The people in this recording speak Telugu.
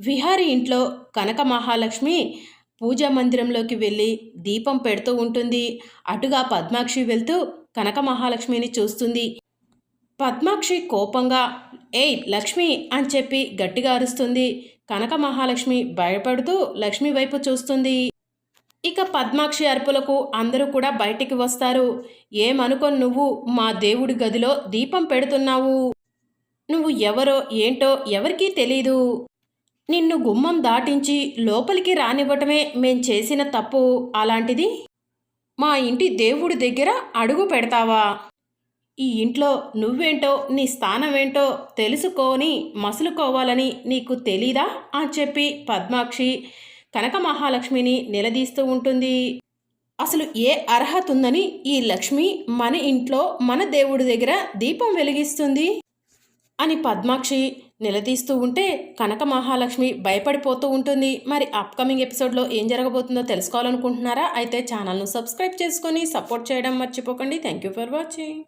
విహారి ఇంట్లో కనక మహాలక్ష్మి పూజా మందిరంలోకి వెళ్ళి దీపం పెడుతూ ఉంటుంది. అటుగా పద్మాక్షి వెళ్తూ కనక మహాలక్ష్మిని చూస్తుంది. పద్మాక్షి కోపంగా ఏయ్ లక్ష్మి అని చెప్పి గట్టిగా అరుస్తుంది. కనక మహాలక్ష్మి భయపడుతూ లక్ష్మి వైపు చూస్తుంది. ఇక పద్మాక్షి అరుపులకు అందరూ కూడా బయటికి వస్తారు. ఏమనుకొని నువ్వు? మా దేవుడి గదిలో దీపం పెడుతున్నావు. నువ్వు ఎవరో ఏంటో ఎవరికీ తెలీదు. నిన్ను గుమ్మం దాటించి లోపలికి రానివ్వటమే మేం చేసిన తప్పు అలాంటిది? మా ఇంటి దేవుడి దగ్గర అడుగు పెడతావా? ఈ ఇంట్లో నువ్వేంటో నీ స్థానం ఏంటో తెలుసుకొని మసులుకోవాలని నీకు తెలీదా? అని చెప్పి పద్మాక్షి కనక మహాలక్ష్మిని నిలదీస్తూ ఉంటుంది. అసలు ఏ అర్హత ఉందని ఈ లక్ష్మి మన ఇంట్లో మన దేవుడి దగ్గర దీపం వెలిగిస్తుంది? అని పద్మాక్షి నిలదీస్తూ ఉంటే కనక మహాలక్ష్మి భయపడిపోతూ ఉంటుంది. మరి అప్కమింగ్ ఎపిసోడ్లో ఏం జరగబోతుందో తెలుసుకోవాలనుకుంటున్నారా? అయితే ఛానల్ను సబ్స్క్రైబ్ చేసుకొని సపోర్ట్ చేయడం మర్చిపోకండి. Thank you for watching